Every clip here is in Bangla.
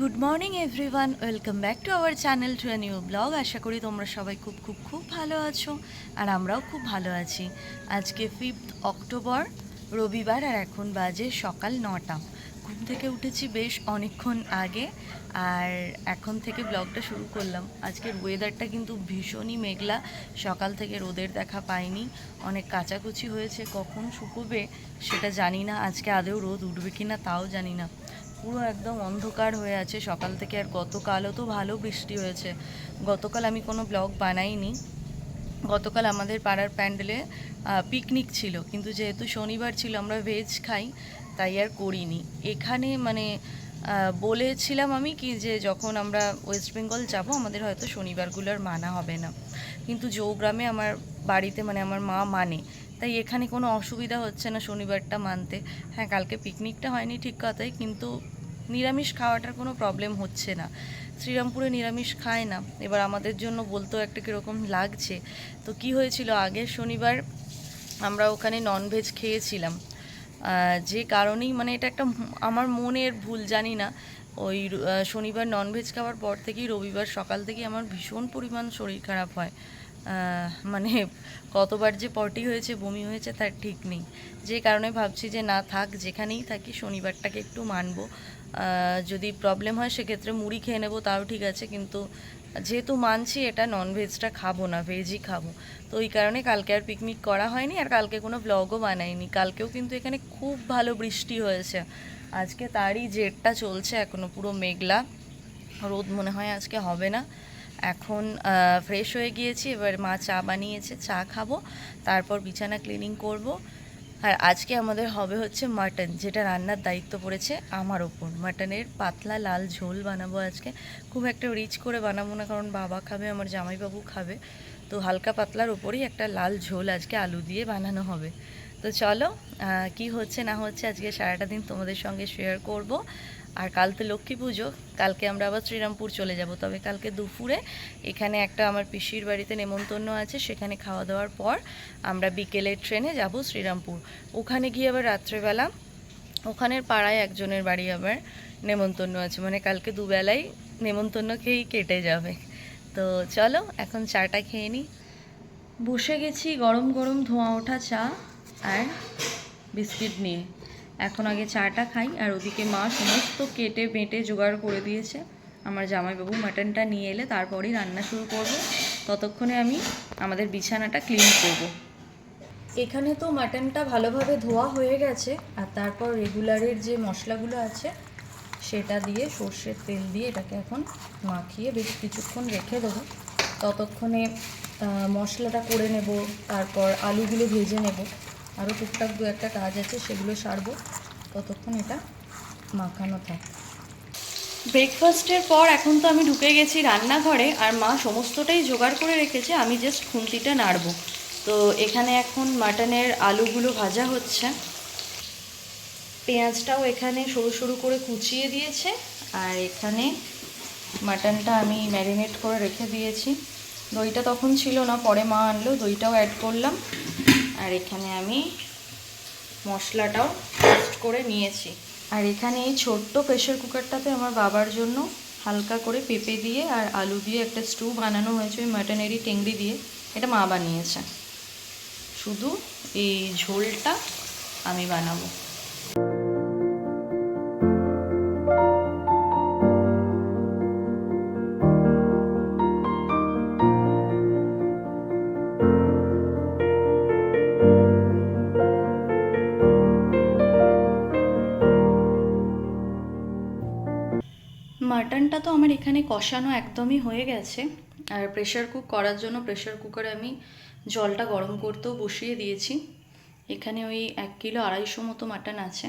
Good morning everyone welcome back to our channel to a new blog আশা করি তোমরা সবাই খুব খুব খুব ভালো আছো আর আমরাও খুব ভালো আছি। আজকে ফিফথ অক্টোবর রবিবার আর এখন বাজে সকাল নটা। ঘুম থেকে উঠেছি বেশ অনেকক্ষণ আগে আর এখন থেকে ব্লগটা শুরু করলাম। আজকের ওয়েদারটা কিন্তু ভীষণই মেঘলা। সকাল থেকে রোদের দেখা পাইনি। অনেক কাচাকুচি হয়েছে। কখন শুকোবে সেটা জানি না। আজকে আদেও রোদ উঠবে কি না তাও জানি না। পুরো একদম অন্ধকার হয়ে আছে। সকাল থেকে আর গতকালও তো ভালো বৃষ্টি হয়েছে। গতকাল আমি কোনো ব্লগ বানাইনি। গতকাল আমাদের পাড়ার প্যান্ডেলে পিকনিক ছিল। কিন্তু যেহেতু শনিবার ছিল, আমরা ভেজ খাই, তাই আর করিনি। এখানে মানে বলেছিলাম আমি কি যে যখন আমরা ওয়েস্ট বেঙ্গল যাব, আমাদের হয়তো শনিবারগুলোর মানা হবে না। কিন্তু গ্রামে আমার বাড়িতে মানে আমার মা মানে। তাই এখানে কোনো অসুবিধা হচ্ছে না শনিবারটা মানতে। হ্যাঁ কালকে পিকনিকটা হয়নি ঠিক কথাই, কিন্তু নিরামিষ খাওয়াটার কোনো প্রবলেম হচ্ছে না। শ্রীরামপুরে নিরামিষ খায় না। এবার আমাদের জন্য বলতেও একটা কীরকম লাগছে। তো কি হয়েছিল? আগের শনিবার আমরা ওখানে ননভেজ খেয়েছিলাম। যে কারণেই মানে এটা একটা আমার মনের ভুল, জানি না। ওই শনিবার ননভেজ খাওয়ার পর থেকেই রবিবার সকাল থেকেই আমার ভীষণ পরিমাণ শরীর খারাপ হয়। মানে কতবার যে পটি হয়েছে, বমি হয়েছে, তার ঠিক নেই। যে কারণে ভাবছি যে না থাক, যেখানেই থাকি শনিবারটাকে একটু মানব। যদি প্রবলেম হয়, সেক্ষেত্রে মুড়ি খেয়ে নেব, তাও ঠিক আছে। কিন্তু যেহেতু মানছি, এটা ননভেজটা খাব না ভেজই খাব। তো ওই কারণে কালকে আর পিকনিক করা হয়নি, আর কালকে কোনো ব্লগও বানাইনি। কালকেও কিন্তু এখানে খুব ভালো বৃষ্টি হয়েছে। আজকে তারই জেরটা চলছে এখনও, পুরো মেঘলা। রোদ মনে হয় আজকে হবে না। এখন ফ্রেশ হয়ে গিয়েছি। এবার মা চা বানিয়েছে, চা খাব, তারপর বিছানা ক্লিনিং করব। আর আজকে আমাদের হবে হচ্ছে মাটন যেটা রান্নার দায়িত্ব পড়েছে আমার ওপর। মাটনের পাতলা লাল ঝোল বানাবো আজকে। খুব একটা রিচ করে বানাবো না, কারণ বাবা খাবে, আমার জামাইবাবু খাবে। তো হালকা পাতলার ওপরেই একটা লাল ঝোল আজকে আলু দিয়ে বানানো হবে। তো চলো কি হচ্ছে না হচ্ছে আজকে সারাটা দিন তোমাদের সঙ্গে শেয়ার করব। আর কাল তো লক্ষ্মী পুজো, কালকে আমরা আবার শ্রীরামপুর চলে যাব। তবে কালকে দুপুরে এখানে একটা আমার পিসির বাড়িতে নেমন্তন্ন আছে, সেখানে খাওয়া দাওয়ার পর আমরা বিকেলের ট্রেনে যাব শ্রীরামপুর। ওখানে গিয়ে আবার রাত্রেবেলা, ওখানের পাড়ায় একজনের বাড়ি আবার নেমন্তন্ন আছে। মানে কালকে দুবেলাই নেমন্তন্ন খেয়েই কেটে যাবে। তো চলো, এখন চাটা খেয়ে নিই। বসে গেছি গরম গরম ধোঁয়া ওঠা চা আর বিস্কিট নিয়ে। এখন আগে চাটা খাই, আর ওদিকে মা সমস্ত কেটে বেটে জোগাড় করে দিয়েছে। আমার জামাইবাবু মাটনটা নিয়ে এলে তারপরেই রান্না শুরু করব। ততক্ষণে আমি আমাদের বিছানাটা ক্লিন করব। এখানে তো মাটনটা ভালোভাবে ধোয়া হয়ে গেছে, আর তারপর রেগুলারের যে মশলাগুলো আছে, সেটা দিয়ে সর্ষের তেল দিয়ে এটাকে এখন মাখিয়ে বেশ কিছুক্ষণ রেখে দেবো। ততক্ষণে মশলাটা করে নেব, তারপর আলুগুলো ভেজে নেব। আরও টুকটাক দু একটা কাজ আছে, সেগুলো সারবো। ততক্ষণ এটা মাখানো থাক। ব্রেকফাস্টের পর এখন তো আমি ঢুকে গেছি রান্নাঘরে, আর মা সমস্তটাই জোগাড় করে রেখেছে, আমি জাস্ট খুন্তিটা নাড়বো। তো এখানে এখন মাটনের আলুগুলো ভাজা হচ্ছে। পেঁয়াজটাও এখানে সরু সরু করে কুচিয়ে দিয়েছে, আর এখানে মাটনটা আমি ম্যারিনেট করে রেখে দিয়েছি। দইটা তখন ছিল না, পরে মা আনলো, দইটাও অ্যাড করলাম। আর এখানে আমি মশলাটাও পেস্ট করে নিয়েছি। আর এখানে এই ছোট্ট প্রেশার কুকারটাতে আমার বাবার জন্য হালকা করে পেঁপে দিয়ে আর আলু দিয়ে একটা স্টু বানানো হয়েছে ওই মাটনেরই টেংরি দিয়ে। এটা মা বানিয়েছে। শুধু এই ঝোলটা আমি বানাবো। তো আমার এখানে কষানো একদমই হয়ে গেছে। আর প্রেশার কুক করার জন্য প্রেশার কুকারে আমি জলটা গরম করতেও বসিয়ে দিয়েছি। এখানে ওই এক কিলো আড়াইশো মতো মাটন আছে।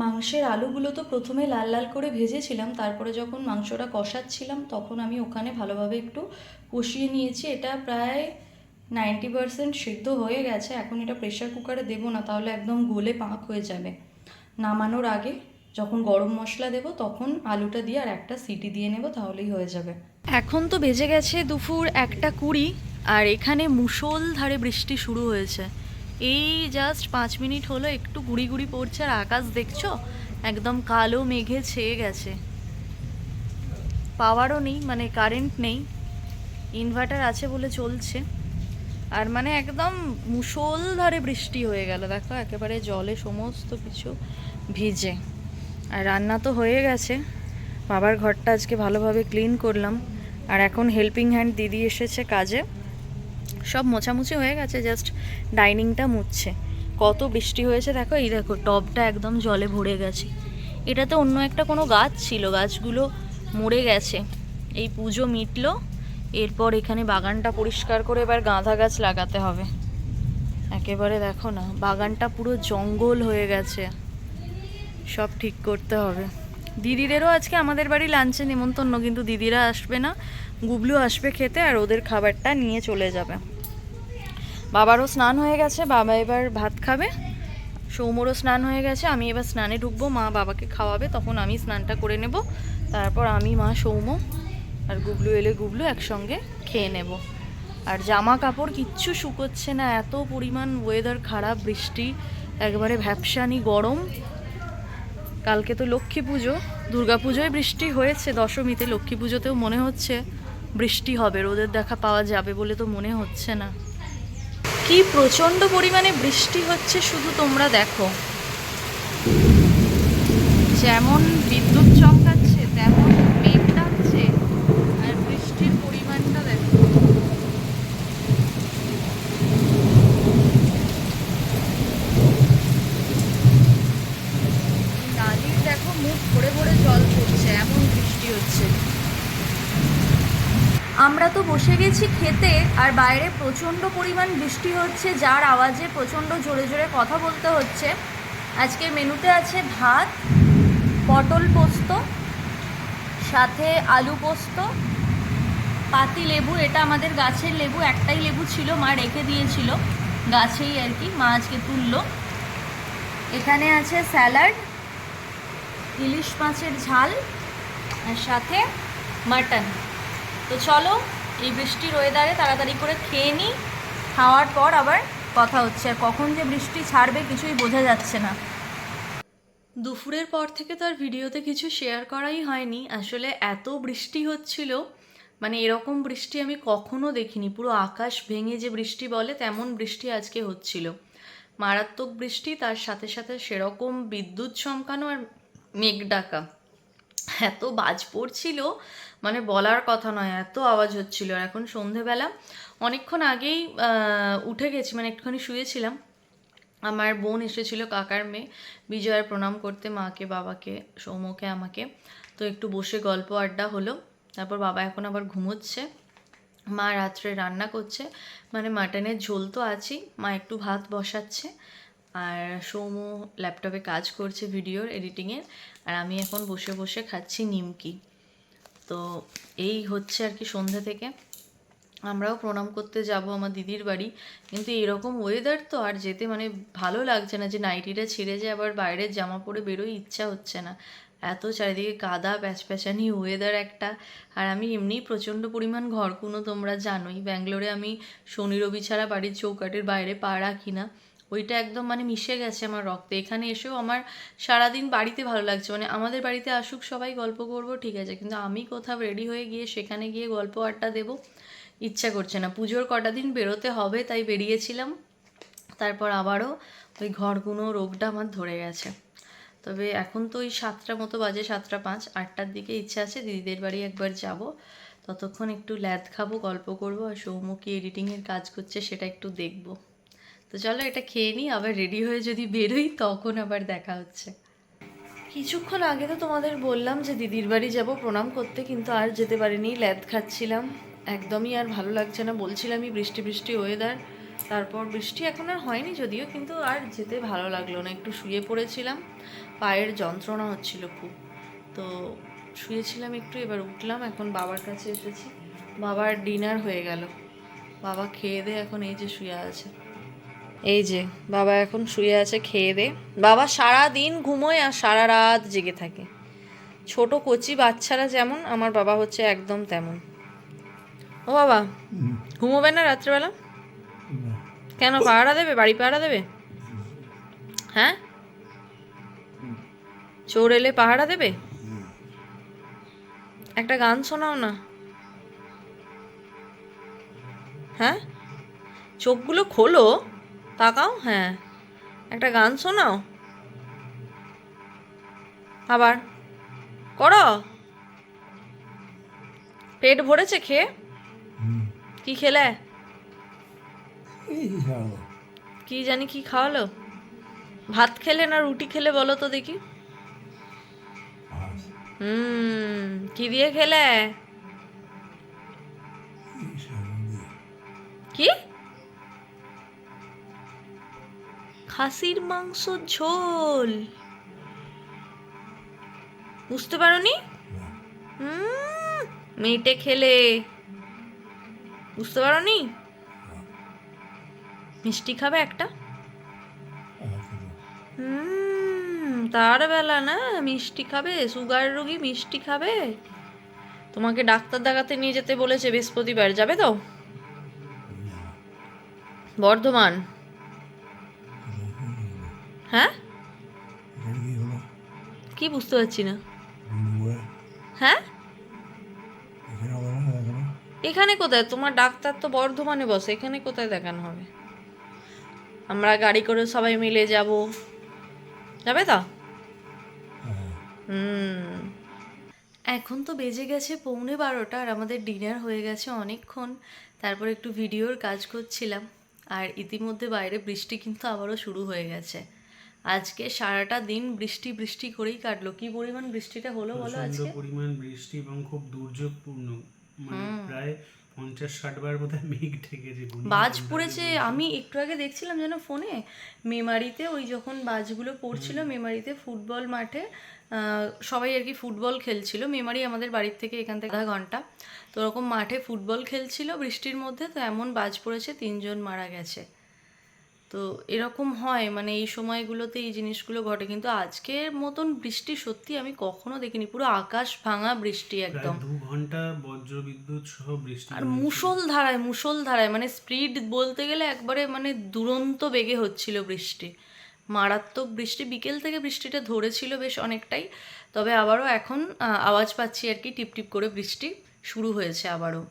মাংসের আলুগুলো তো প্রথমে লাল লাল করে ভেজেছিলাম, তারপরে যখন মাংসটা কষাচ্ছিলাম তখন আমি ওখানে ভালোভাবে একটু কষিয়ে নিয়েছি। এটা প্রায় নাইনটি পারসেন্ট সিদ্ধ হয়ে গেছে। এখন এটা প্রেশার কুকারে দেবো না, তাহলে একদম গোলে পাক হয়ে যাবে। নামানোর আগে যখন গরম মশলা দেবো, তখন আলুটা দিয়ে আর একটা সিটি দিয়ে নেব, তাহলেই হয়ে যাবে। এখন তো বেজে গেছে দুপুর একটা কুড়ি, আর এখানে মুষলধারে বৃষ্টি শুরু হয়েছে। এই জাস্ট পাঁচ মিনিট হলো, একটু গুড়ি গুড়ি পড়ছে, আর আকাশ দেখছ? একদম কালো মেঘে ছেয়ে গেছে। পাওয়ারও নেই মানে কারেন্ট নেই। ইনভার্টার আছে বলে চলছে। আর মানে একদম মুষলধারে বৃষ্টি হয়ে গেল। দেখো, একেবারে জলে সমস্ত কিছু ভিজে। আর রান্না তো হয়ে গেছে। বাবার ঘরটা আজকে ভালোভাবে ক্লিন করলাম। আর এখন হেল্পিং হ্যান্ড দিদি এসেছে কাজে। সব মোছামুছি হয়ে গেছে, জাস্ট ডাইনিংটা মুছছে। কত বৃষ্টি হয়েছে, দেখো, এই দেখো, টবটা একদম জলে ভরে গেছে। এটাতে অন্য একটা কোনো গাছ ছিল, গাছগুলো মরে গেছে। এই পুজো মিটলো, এরপর এখানে বাগানটা পরিষ্কার করে এবার গাঁদা গাছ লাগাতে হবে। একেবারে দেখো না, বাগানটা পুরো জঙ্গল হয়ে গেছে। সব ঠিক করতে হবে। দিদিদেরও আজকে আমাদের বাড়ি লাঞ্চে নেমন্তন্ন কিন্তু দিদিরা আসবে না। গুবলু আসবে খেতে আর ওদের খাবারটা নিয়ে চলে যাবে। বাবারও স্নান হয়ে গেছে, বাবা এবার ভাত খাবে। সৌমরও স্নান হয়ে গেছে, আমি এবার স্নানে ঢুকবো, মা বাবাকে খাওয়াবে, তখন আমি স্নানটা করে নেব। তারপর আমি, মা সৌম আর গুবলু এলে গুবলু একসঙ্গে খেয়ে নেব। আর জামা কাপড় কিচ্ছু শুকোচ্ছে না, এত পরিমাণ ওয়েদার খারাপ, বৃষ্টি, একবারে ভ্যাপসানি গরম। কালকে তো লক্ষ্মী পুজো, দুর্গা পুজোয় বৃষ্টি হয়েছে, দশমীতে লক্ষ্মী পুজোতেও মনে হচ্ছে বৃষ্টি হবে, রোদের দেখা পাওয়া যাবে বলে তো মনে হচ্ছে না। কি প্রচণ্ড পরিমাণে বৃষ্টি হচ্ছে শুধু তোমরা দেখো। যেমন বিদ্যুৎ চমকাচ্ছে, তেমন মেঘ ডাকছে আর বৃষ্টির পরিমাণটা দেখো নালির দেখো মুখ ভরে ভরে জল পড়ছে এমন বৃষ্টি হচ্ছে আমরা তো বসে গেছি খেতে আর বাইরে প্রচণ্ড পরিমাণ বৃষ্টি হচ্ছে, যার আওয়াজে প্রচণ্ড জোরে জোরে কথা বলতে হচ্ছে। আজকে মেনুতে আছে ভাত, পটল পোস্ত, সাথে আলু পোস্ত, পাতি লেবু, এটা আমাদের গাছের লেবু, একটাই লেবু ছিল, মা রেখে দিয়েছিল, গাছেই আর কি, মা আজকে তুললো। এখানে আছে স্যালাড, ইলিশ মাছের ঝাল, আর সাথে মাটন। তো চলো এই বৃষ্টির ওয়েদারে তাড়াতাড়ি করে খেয়ে নিই খাওয়ার পর আবার কথা হচ্ছে। আর কখন যে বৃষ্টি ছাড়বে কিছুই বোঝা যাচ্ছে না। দুপুরের পর থেকে তো আর ভিডিওতে কিছু শেয়ার করাই হয়নি। আসলে এত বৃষ্টি হচ্ছিল মানে এরকম বৃষ্টি আমি কখনো দেখিনি। পুরো আকাশ ভেঙে যে বৃষ্টি বলে, তেমন বৃষ্টি আজকে হচ্ছিল। মারাত্মক বৃষ্টি, তার সাথে সাথে সেরকম বিদ্যুৎ চমকানো আর মেঘ ডাকা। এত বাজ পড়ছিল মানে বলার কথা নয়, এত আওয়াজ হচ্ছিল। আর এখন সন্ধেবেলা, অনেকক্ষণ আগেই উঠে গেছি মানে একটুখানি শুয়েছিলাম। আমার বোন এসেছিল, কাকার মেয়ে। বিজয়ের প্রণাম করতে মাকে, বাবাকে সৌমকে আমাকে। তো একটু বসে গল্প আড্ডা হলো। তারপর বাবা এখন আবার ঘুমোচ্ছে। মা রাত্রে রান্না করছে। মানে মাটনের ঝোল তো আছেই। মা একটু ভাত বসাচ্ছে। আর সৌম ল্যাপটপে কাজ করছে ভিডিওর, এডিটিংয়ের। আর আমি এখন বসে বসে খাচ্ছি নিমকি। তো এই হচ্ছে আর কি সন্ধ্যে থেকে। আমরাও প্রণাম করতে যাব আমার দিদির বাড়ি। কিন্তু এরকম ওয়েদার তো আর যেতে মানে ভালো লাগছে না যে নাইটিটা ছিঁড়ে যে আবার বাইরের জামা পরে বেরোই ইচ্ছা হচ্ছে না। এত চারিদিকে কাদা, প্যাচপ্যাচানি ওয়েদার একটা। আর আমি এমনিই প্রচণ্ড পরিমাণ ঘরকুনো তোমরা জানোই। ব্যাঙ্গালোরে আমি শনি, রবি ছাড়া বাড়ির চৌকাটের বাইরে পা রাখি না। ওইটা একদম মানে মিশে গেছে আমার রক্তে। এখানে এসেও আমার সারাদিন বাড়িতে ভালো লাগছে। মানে আমাদের বাড়িতে আসুক, সবাই গল্প করব, ঠিক আছে। কিন্তু আমি কোথাও রেডি হয়ে গিয়ে, সেখানে গিয়ে গল্প আড্ডা দেবো, ইচ্ছা করছে না। পুজোর কটা দিন বেরোতে হবে, তাই বেরিয়েছিলাম। তারপর আবারও ওই ঘরগুনো, রোগটা আমার ধরে গেছে। তবে এখন তো ওই সাতটা মতো বাজে, সাতটা পাঁচ। আটটার দিকে ইচ্ছা আছে, দিদিদের বাড়ি একবার যাব। ততক্ষণ একটু ল্যাদ খাব, গল্প করব, আর সৌমুখী এডিটিংয়ের কাজ করছে, সেটা একটু দেখব। তো চলো এটা খেয়ে নিই, আবার রেডি হয়ে যদি বেরোই, তখন আবার দেখা হচ্ছে। কিছুক্ষণ আগে তো তোমাদের বললাম যে দিদির বাড়ি যাব, প্রণাম করতে, কিন্তু আর যেতে পারিনি, ল্যাদ খাচ্ছিলাম। একদমই আর ভালো লাগছে না, বলছিলামই বৃষ্টি বৃষ্টি ওয়েদার তারপর বৃষ্টি এখন আর হয়নি যদিও, কিন্তু আর যেতে ভালো লাগল না। একটু শুয়ে পড়েছিলাম, পায়ের যন্ত্রণা হচ্ছিল খুব। তো শুয়েছিলাম একটু, এবার উঠলাম, এখন বাবার কাছে এসেছি। বাবার ডিনার হয়ে গেল। বাবা খেয়ে দে, এখন এই যে শুয়ে আছে। এই যে বাবা এখন শুয়ে আছে খেয়ে দে। বাবা সারা দিন ঘুমোয় আর সারা রাত জেগে থাকে। ছোট কচি বাচ্চারা যেমন আমার বাবা হচ্ছে একদম তেমন। ও বাবা ঘুমোবে না রাত্রেবেলা? কেন পাহারা দেবে? বাড়ি পাহারা দেবে? হ্যাঁ? চোর এলে পাহারা দেবে? একটা গান শোনাও না। হ্যাঁ? চোখগুলো খোলো। তাকাও হ্যাঁ। একটা গান শোনাও। আবার করো। পেট ভরেছে খেয়ে? কি খেলে? এই কি জানি কি খাওয়ালো? ভাত খেলে না রুটি খেলে বলো তো দেখি। হুম কি দিয়ে খেলে? খাসির মাংস ঝোল। বুঝতে পারোনি? মেটে খেলে। বুঝতে পারোনি? মিষ্টি খাবে একটা? হুম তার বেলা না মিষ্টি খাবে সুগার রোগী মিষ্টি খাবে। তোমাকে ডাক্তার দেখাতে নিয়ে যেতে বলেছে বৃহস্পতিবার যাবে তো? বর্ধমান। হ্যাঁ? এখানে কি বুঝতে পারছি না। হ্যাঁ? এখানে কোথায়? তোমার ডাক্তার তো বর্ধমানে বসে এখানে কোথায় দেখানো হবে? আমরা গাড়ি করে সবাই মিলে যাব। যাবে তো? হ্যাঁ। হুম। এখন তো বেজে গেছে পৌনে বারোটা আর আমাদের ডিনার হয়ে গেছে অনেকক্ষণ। তারপর একটু ভিডিওর কাজ করছিলাম। আর ইতিমধ্যে বাইরে বৃষ্টি কিন্তু আবারও শুরু হয়ে গেছে। আজকে সারাটা দিন বৃষ্টি বৃষ্টি করেই কাটলো। কি পরিমাণ বৃষ্টিটা হলো বলো আজকে? পরিমাণ বৃষ্টি এবং খুব দুর্যোগপূর্ণ। মানে প্রায় পঞ্চাশ ষাট বার বোধহয় মেঘ ঠেকেছে বাজ পড়েছে। আমি একটু আগে দেখছিলাম যেন ফোনে মেমারিতে ওই যখন বাজগুলো পড়ছিল মেমারিতে ফুটবল মাঠে সবাই আর কি ফুটবল খেলছিল। মেমারি আমাদের বাড়ির থেকে এখান থেকে আধা ঘণ্টা। তো ওরকম মাঠে ফুটবল খেলছিল বৃষ্টির মধ্যে তো এমন বাজ পড়েছে তিনজন মারা গেছে। তো এরকম হয় মানে এই সময়গুলোতে এই জিনিসগুলো ঘটে। কিন্তু আজকের মতন বৃষ্টি সত্যি আমি কখনো দেখিনি পুরো আকাশ ভাঙা বৃষ্টি একদম। দু ঘণ্টা বজ্র বিদ্যুৎ সহ বৃষ্টি আর। মুষল ধারায় মুষল ধারায় মানে স্পিড বলতে গেলে একবারে মানে দুরন্ত বেগে হচ্ছিল বৃষ্টি। মারাত্মক বৃষ্টি বিকেল থেকে বৃষ্টিটা ধরেছিল বেশ অনেকটাই। তবে আবারও এখন আওয়াজ পাচ্ছি আর কি টিপটিপ করে বৃষ্টি শুরু হয়েছে আবারও।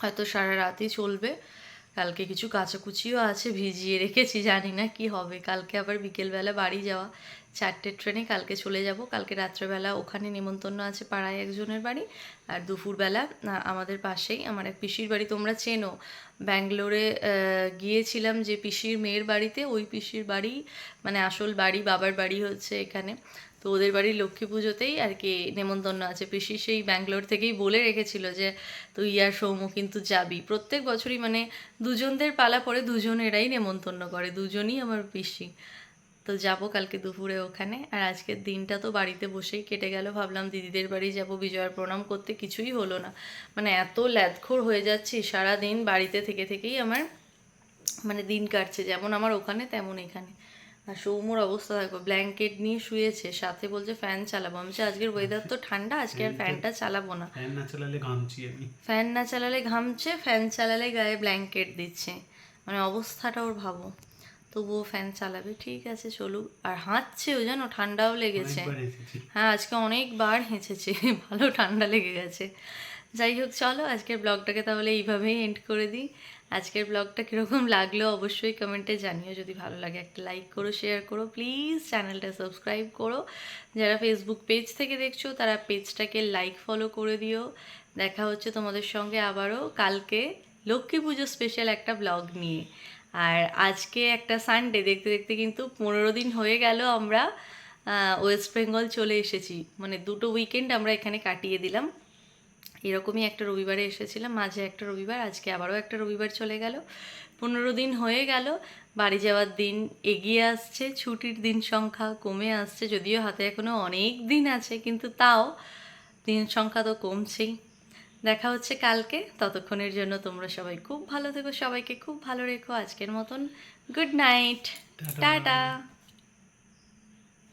হয়তো সারা রাতই চলবে। কালকে কিছু কাচাকুচিও আছে ভিজিয়ে রেখেছি, জানি না কি হবে। কালকে আবার বিকেলবেলা বাড়ি যাওয়া। চারটের ট্রেনে কালকে চলে যাব। কালকে রাত্রেবেলা ওখানে নেমন্তন্ন আছে পাড়ায় একজনের বাড়ি আর দুপুরবেলা আমাদের পাশেই আমার এক পিসির বাড়ি। তোমরা চেনো, ব্যাঙ্গালোরে গিয়েছিলাম যে পিসির মেয়ের বাড়িতে, ওই পিসির বাড়ি মানে আসল বাড়ি, বাবার বাড়ি হচ্ছে এখানে। তো ওদের বাড়ির লক্ষ্মী পুজোতেই আর কি নেমন্তন্ন আছে। পিসি সেই ব্যাঙ্গালোর থেকেই বলে রেখেছিল যে, তুই আর সৌম্য কিন্তু যাবি। প্রত্যেক বছরই মানে দুজনদের পালা পরে দুজনেরাই নেমন্তন্ন করে, দুজনই আমার পিসি। তো যাব কালকে দুপুরে ওখানে। আর আজকের দিনটা তো বাড়িতে বসেই কেটে গেল। ভাবলাম দিদিদের বাড়ি যাব। বিজয়ার প্রণাম করতে কিছুই হলো না। মানে এত ল্যাদখোর হয়ে যাচ্ছি সারা দিন বাড়িতে থেকে থেকেই আমার মানে দিন কাটছে। যেমন আমার ওখানে তেমন এখানে। আর সৌম্যর অবস্থা দেখো ব্ল্যাঙ্কেট নিয়ে শুয়েছে। সাথে বলছে ফ্যান চালাবো। আমি বলছি, আজকের ওয়েদার তো ঠান্ডা আজকে আর ফ্যানটা চালাবো না। ফ্যান না চালালে ঘামছি আমি। ফ্যান না চালালে ঘামছে ফ্যান চালালে গায়ে ব্ল্যাঙ্কেট দিচ্ছে। মানে অবস্থাটা ওর ভাবো। তবুও ফ্যান চালাবে। ঠিক আছে চলুক। আর হাঁচছেও জানো ঠান্ডাও লেগেছে। হ্যাঁ আজকে অনেকবার হেঁচেছে ভালো ঠান্ডা লেগে গেছে। যাই হোক চলো আজকের ব্লগটাকে তাহলে এইভাবেই এন্ড করে দিই। আজকের ব্লগটা কীরকম লাগল অবশ্যই কমেন্টে জানিও। যদি ভালো লাগে একটা লাইক করো শেয়ার করো। প্লিজ চ্যানেলটা সাবস্ক্রাইব করো। যারা ফেসবুক পেজ থেকে দেখছ তারা পেজটাকে লাইক ফলো করে দিও। দেখা হচ্ছে তোমাদের সঙ্গে আবারও কালকে লক্ষ্মী পুজো স্পেশাল একটা ব্লগ নিয়ে। আর আজকে একটা সানডে দেখতে দেখতে কিন্তু পনেরো দিন হয়ে গেল আমরা ওয়েস্ট বেঙ্গল চলে এসেছি। মানে দুটো উইকেন্ড আমরা এখানে কাটিয়ে দিলাম। এরকমই একটা রবিবারে এসেছিলাম, মাঝে একটা রবিবার, আজকে আবারও একটা রবিবার চলে গেল। পনেরো দিন হয়ে গেল, বাড়ি যাওয়ার দিন এগিয়ে আসছে, ছুটির দিন সংখ্যা কমে আসছে, যদিও হাতে এখনও অনেক দিন আছে, কিন্তু তাও দিন সংখ্যা তো কমছেই। দেখা হচ্ছে কালকে। ততক্ষণের জন্য তোমরা সবাই খুব ভালো থেকো সবাইকে খুব ভালো রেখো। আজকের মতন গুড নাইট। টাটা।